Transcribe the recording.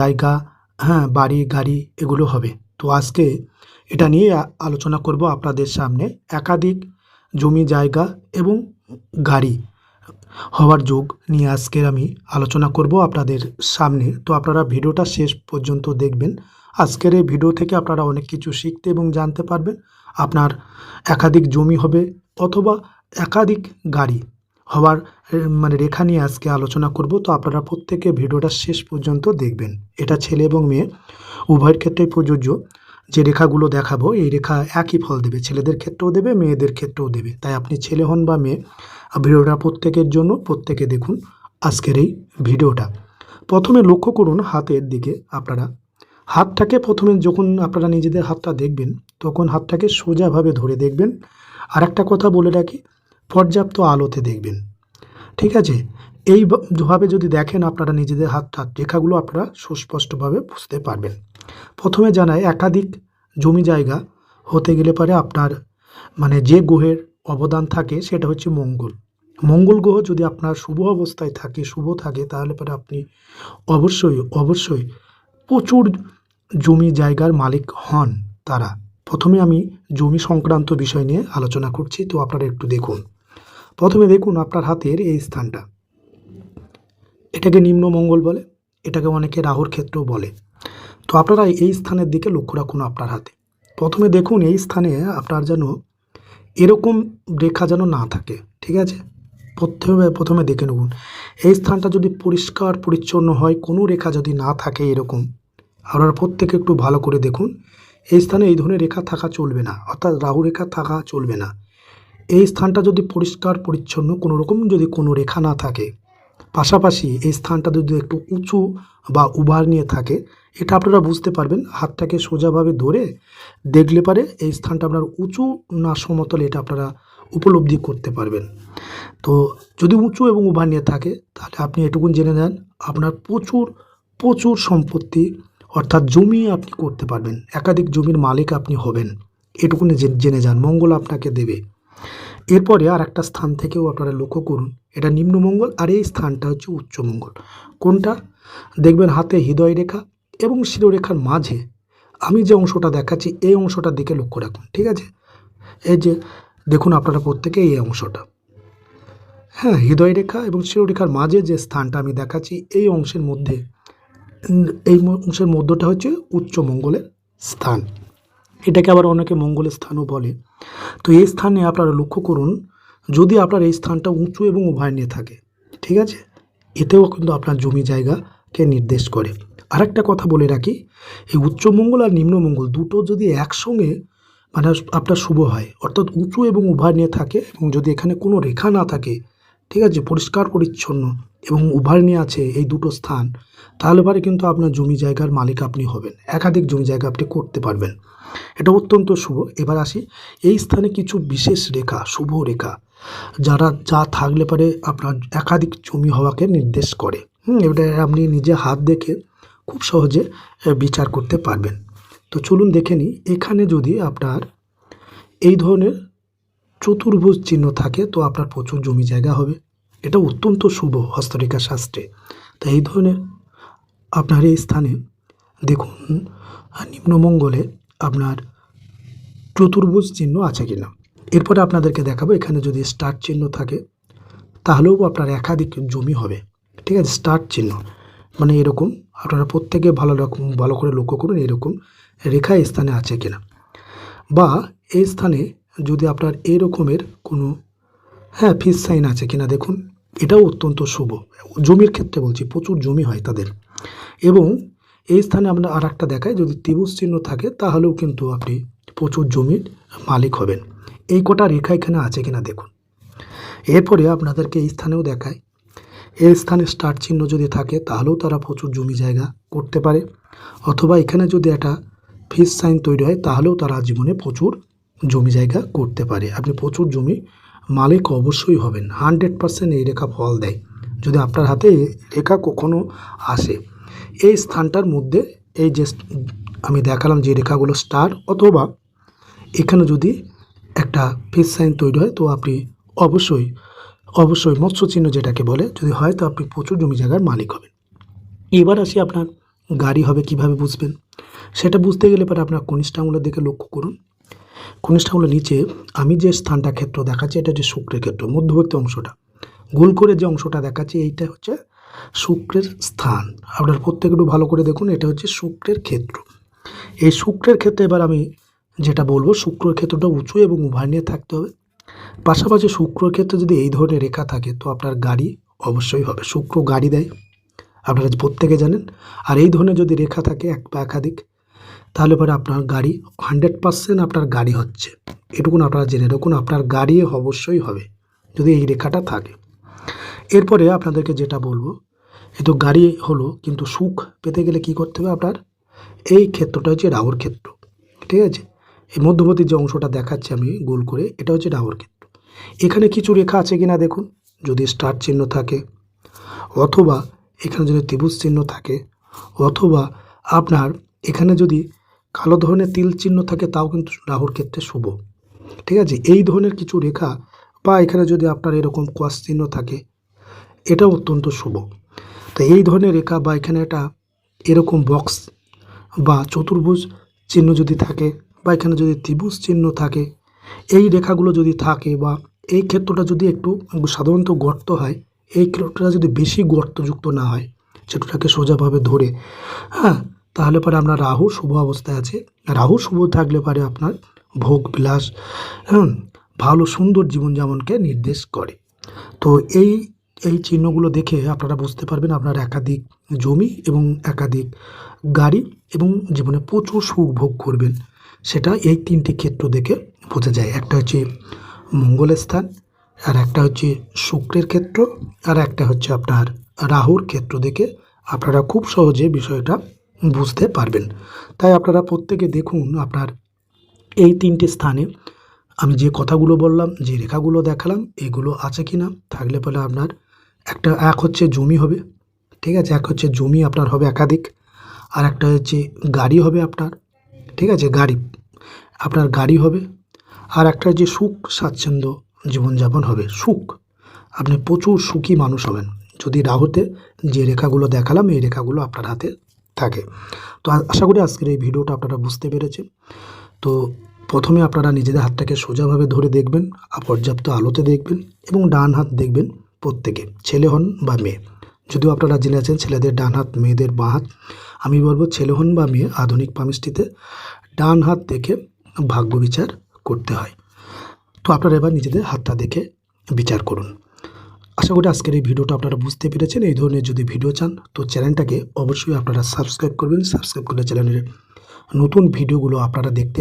জায়গা হ্যাঁ বাড়ি, গাড়ি এগুলো হবে। তো আজকে এটা নিয়ে আলোচনা করব আপনাদের সামনে। একাধিক জমি জায়গা এবং গাড়ি হওয়ার যোগ নিয়ে আজকের আমি আলোচনা করব আপনাদের সামনে। তো আপনারা ভিডিওটা শেষ পর্যন্ত দেখবেন। আজকের এই ভিডিও থেকে আপনারা অনেক কিছু শিখতে এবং জানতে পারবেন। আপনার একাধিক জমি হবে অথবা একাধিক গাড়ি। হওয়ার মানে রেখা নিয়ে আজকে আলোচনা করব। তো আপনারা প্রত্যেকে ভিডিওটা শেষ পর্যন্ত দেখবেন। এটা ছেলে এবং মেয়ে, উভয়ের ক্ষেত্রেই প্রযোজ্য। যে রেখাগুলো দেখাবো, এই রেখা একই ফল দেবে। ছেলেদের ক্ষেত্রেও দেবে, মেয়েদের ক্ষেত্রেও দেবে। তাই আপনি ছেলে হন বা মেয়ে, ভিডিওটা প্রত্যেকের জন্য প্রত্যেকে দেখুন আজকের এই ভিডিওটা। প্রথমে লক্ষ্য করুন হাতের দিকে আপনারা। হাতটাকে প্রথমে যখন আপনারা নিজেদের হাতটা দেখবেন, তখন হাতটাকে সোজাভাবে ধরে দেখবেন। আর একটা কথা বলে রাখি পর্যাপ্ত আলোতে দেখবেন। ঠিক আছে? এইভাবে যদি দেখেন আপনারা নিজেদের হাত হাতটা রেখাগুলো আপনারা সুস্পষ্টভাবে বুঝতে পারবেন। প্রথমে জানায় একাধিক জমি জায়গা হতে গেলে পারে আপনার মানে যে গ্রহের অবদান থাকে সেটা হচ্ছে মঙ্গল। মঙ্গল গ্রহ যদি আপনার শুভ অবস্থায় থাকে, শুভ থাকে, তাহলে পরে আপনি অবশ্যই অবশ্যই প্রচুর জমি জায়গার মালিক হন তারা। প্রথমে আমি জমি সংক্রান্ত বিষয় নিয়ে আলোচনা করছি, তো আপনারা একটু দেখুন। প্রথমে দেখুন আপনার হাতের এই স্থানটা। এটাকে নিম্ন মঙ্গল বলে, এটাকে অনেকে রাহুর ক্ষেত্রেও বলে। তো আপনারা এই স্থানের দিকে লক্ষ্য রাখুন আপনার হাতে। প্রথমে দেখুন এই স্থানে আপনার যেন এরকম রেখা যেন না থাকে, ঠিক আছে? প্রথমে প্রথমে দেখে নেবুন। এই স্থানটা যদি পরিষ্কার, পরিচ্ছন্ন হয়, কোনো রেখা যদি না থাকে এরকম, আপনারা প্রত্যেকে একটু ভালো করে দেখুন। এই স্থানে এই ধরনের রেখা থাকা চলবে না, অর্থাৎ রাহু রেখা থাকা চলবে না। এই স্থানটা যদি পরিষ্কার, পরিচ্ছন্ন কোনো রকম যদি কোনো রেখা না থাকে, পাশাপাশি এই স্থানটা যদি একটু উঁচু বা উভার নিয়ে থাকে, এটা আপনারা বুঝতে পারবেন। হাতটাকে সোজাভাবে ধরে দেখলে পারে এই স্থানটা আপনার উঁচু না সমতল এটা আপনারা উপলব্ধি করতে পারবেন। তো যদি উঁচু এবং উভার নিয়ে থাকে, তাহলে আপনি এটুকুন জেনে নেন, আপনার প্রচুর প্রচুর সম্পত্তি অর্থাৎ জমি আপনি করতে পারবেন। একাধিক জমির মালিক আপনি হবেন। এটুকুনি জেনে যান, মঙ্গল আপনাকে দেবে। এরপরে আর একটা স্থান থেকেও আপনারা লক্ষ্য করুন। এটা নিম্নমঙ্গল আর এই স্থানটা হচ্ছে উচ্চমঙ্গল। কোনটা? দেখবেন হাতে হৃদয় রেখা এবং শিরোরেখার মাঝে। আমি যে অংশটা দেখাচ্ছি, এই অংশটার দিকে লক্ষ্য রাখুন, ঠিক আছে? এই যে, দেখুন আপনারা প্রত্যেকে এই অংশটা। হ্যাঁ হৃদয় রেখা এবং শিরোরেখার মাঝে যে স্থানটা আমি দেখাচ্ছি, এই অংশের মধ্যে, এই অংশের মধ্যটা হচ্ছে উচ্চমঙ্গলের স্থান। এটাকে আবার অনেকে মঙ্গলের স্থানও বলে। তো এই স্থানে আপনারা লক্ষ্য করুন, যদি আপনার এই স্থানটা উঁচু এবং উভয় নিয়ে থাকে, ঠিক আছে? এতেও কিন্তু আপনার জমি জায়গাকে নির্দেশ করে। আরেকটা কথা বলে রাখি, এই উচ্চমঙ্গল আর নিম্নমঙ্গল দুটো যদি একসঙ্গে মানে আপনার শুভ হয়, অর্থাৎ উঁচু এবং উভয় নিয়ে থাকে এবং যদি এখানে কোনো রেখা না থাকে, ঠিক আছে, পরিষ্কার পরিচ্ছন্ন এবং উভয় নিয়ে আছে এই দুটো স্থান, তাহলে পরে কিন্তু আপনার জমি জায়গার মালিক আপনি হবেন। একাধিক জমি জায়গা আপনি করতে পারবেন। এটা অত্যন্ত শুভ। এবার আসি, এই স্থানে কিছু বিশেষ রেখা, শুভ রেখা, যারা যা থাকলে পারে আপনার একাধিক জমি হওয়াকে নির্দেশ করে। হুম, এটা আপনি নিজে হাত দেখে খুব সহজে বিচার করতে পারবেন। তো চলুন দেখে নিই, এখানে যদি আপনার এই ধরনের চতুর্ভুজ চিহ্ন থাকে, তো আপনার প্রচুর জমি জায়গা হবে। এটা অত্যন্ত শুভ হস্তরেখা শাস্ত্রে। তো এই ধরনের আপনার এই স্থানে দেখুন নিম্নমঙ্গলে আপনার চতুর্ভুজ চিহ্ন আছে কিনা। এরপরে আপনাদেরকে দেখাবো, এখানে যদি স্টার চিহ্ন থাকে, তাহলেও আপনার একাধিক জমি হবে। ঠিক আছে, স্টার চিহ্ন। মানে এরকম, আপনারা প্রত্যেকে ভালো রকম, ভালো করে লক্ষ্য করুন এরকম রেখা এই স্থানে আছে কিনা। বা এই স্থানে যদি আপনার এরকমের কোনো হ্যাঁ ফিস সাইন আছে কিনা দেখুন। এটাও অত্যন্ত শুভ। জমির ক্ষেত্রে বলছি, প্রচুর জমি হয় তাদের। এবং এই স্থানে আমরা আর একটা দেখায় যদি ত্রিভুজ চিহ্ন থাকে, তাহলেও কিন্তু আপনি প্রচুর জমির মালিক হবেন। এই কটা রেখা এখানে আছে কিনা দেখুন। এরপরে আপনাদেরকে এই স্থানেও দেখায় এই স্থানে স্টার চিহ্ন যদি থাকে, তাহলেও তারা প্রচুর জমি জায়গা করতে পারে। অথবা এখানে যদি একটা ফিস সাইন তৈরি হয়, তাহলেও তারা জীবনে প্রচুর জমি জায়গা করতে পারে। আপনি প্রচুর জমি মালিক অবশ্যই হবেন। হানড্রেড পার্সেন্ট এই রেখা ফল দেয়। যদি আপনার হাতে রেখা কখনো আসে, এই স্থানটার মধ্যে এই যে আমি দেখালাম যে রেখাগুলো স্টার অথবা এখানে যদি একটা ফিস সাইন তৈরি হয়, তো আপনি অবশ্যই অবশ্যই মৎস্য চিহ্ন যেটাকে বলে, যদি হয় তো আপনি প্রচুর জমি জায়গার মালিক হবেন। এবার আসি আপনার গাড়ি হবে কীভাবে বুঝবেন? সেটা বুঝতে গেলে পরে আপনার কনিষ্ঠ আঙুলের দিকে লক্ষ্য করুন। কনিষ্ঠ আঙুলের নিচে, আমি যে স্থানটা ক্ষেত্র দেখাচ্ছি, এটা হচ্ছে শুক্রের ক্ষেত্র, মধ্যবর্তী অংশটা। গোল করে যে অংশটা দেখাচ্ছি, এইটা হচ্ছে শুক্রের স্থান। আপনার প্রত্যেক একটু ভালো করে দেখুন, এটা হচ্ছে শুক্রের ক্ষেত্র। এই শুক্রের ক্ষেত্রে এবার আমি যেটা বলব, শুক্রের ক্ষেত্রটা উঁচু এবং উভয় নিয়ে থাকতে হবে। পাশাপাশি শুক্রের ক্ষেত্রে যদি এই ধরনের রেখা থাকে, তো আপনার গাড়ি অবশ্যই হবে। শুক্র গাড়ি দেয়, আপনারা প্রত্যেকে জানেন। আর এই ধরনের যদি রেখা থাকে, এক বা একাধিক তাহলে পরে আপনার গাড়ি হান্ড্রেড পার্সেন্ট আপনার গাড়ি হচ্ছে। এটুকুন আপনারা জেনে রাখুন, আপনার গাড়ি অবশ্যই হবে, যদি এই রেখাটা থাকে। এরপরে আপনাদেরকে যেটা বলব এ তো গাড়ি হলো কিন্তু সুখ পেতে গেলে কি করতে হবে আপনার? এই ক্ষেত্রটা হচ্ছে রাহুর ক্ষেত্র, ঠিক আছে? এই মধ্যবর্তী যে অংশটা দেখাচ্ছি আমি গোল করে, এটা হচ্ছে রাহুর ক্ষেত্র। এখানে কিছু রেখা আছে কি না দেখুন, যদি স্টার চিহ্ন থাকে, অথবা এখানে যদি ত্রিভুজ চিহ্ন থাকে, অথবা আপনার এখানে যদি কালো ধরনের তিল চিহ্ন থাকে, তাও কিন্তু রাহুর ক্ষেত্রে শুভ। ঠিক আছে? এই ধরনের কিছু রেখা বা এখানে যদি আপনার এরকম কোয়াশ চিহ্ন থাকে এটা অত্যন্ত শুভ। তো এই ধরনের রেখা বা এখানে একটা এরকম বক্স বা চতুর্ভুজ চিহ্ন যদি থাকে বা এখানে যদি ত্রিভুজ চিহ্ন থাকে, এই রেখাগুলো যদি থাকে বা এই ক্ষেত্রটা যদি একটু সাধারণত গর্ত হয়, এই ক্ষেত্রটা যদি বেশি গর্তযুক্ত না হয়, সেটাকে সোজাভাবে ধরে হ্যাঁ তাহলে পরে আপনার রাহু শুভ অবস্থায় আছে। রাহু শুভ থাকলে পারে আপনার ভোগ বিলাস ভালো সুন্দর জীবনযাপনকে নির্দেশ করে। তো এই এই চিহ্নগুলো দেখে আপনারা বুঝতে পারবেন আপনার একাধিক জমি এবং একাধিক গাড়ি এবং জীবনে প্রচুর সুখ ভোগ করবেন। সেটা এই তিনটি ক্ষেত্র দেখে বোঝা যায়। একটা হচ্ছে মঙ্গলের স্থান, আর একটা হচ্ছে শুক্রের ক্ষেত্র, আর একটা হচ্ছে আপনার রাহুর ক্ষেত্র দেখে আপনারা খুব সহজে বিষয়টা বুঝতে পারবেন। তাই আপনারা প্রত্যেকে দেখুন আপনার এই তিনটি স্থানে আমি যে কথাগুলো বললাম, যে রেখাগুলো দেখালাম, এগুলো আছে কি না থাকলে পরে আপনার একটা, এক হচ্ছে জমি হবে, ঠিক আছে? এক হচ্ছে জমি আপনার হবে একাধিক, আর একটা হচ্ছে গাড়ি হবে আপনার, ঠিক আছে? গাড়ি, আপনার গাড়ি হবে, আর একটা হচ্ছে সুখ স্বাচ্ছন্দ্য জীবনযাপন হবে। সুখ, আপনি প্রচুর সুখী মানুষ হবেন। যদি রাহুতে যে রেখাগুলো দেখালাম, এই রেখাগুলো আপনার হাতে থাকে। তো আশা করি আজকের এই ভিডিওটা আপনারা বুঝতে পেরেছেন। তো প্রথমে আপনারা নিজেদের হাতটাকে সোজাভাবে ধরে দেখবেন, পর্যাপ্ত আলোতে দেখবেন এবং ডান হাত দেখবেন প্রত্যেকে, ছেলে হন বা মেয়ে। যদিও আপনারা জেনে আছেন ছেলেদের ডান হাত, মেয়েদের বাঁ হাত। আমি বলব ছেলে হন বা মেয়ে আধুনিক পামিষ্টিতে ডান হাত দেখে ভাগ্য বিচার করতে হয়। তো আপনারা এবার নিজেদের হাতটা দেখে বিচার করুন। আশা করি আজকের এই ভিডিওটা আপনারা বুঝতে পেরেছেন। এই ধরনের যদি ভিডিও চান, তো চ্যানেলটাকে অবশ্যই আপনারা সাবস্ক্রাইব করবেন। সাবস্ক্রাইব করলে চ্যানেলের নতুন ভিডিওগুলো আপনারা দেখতে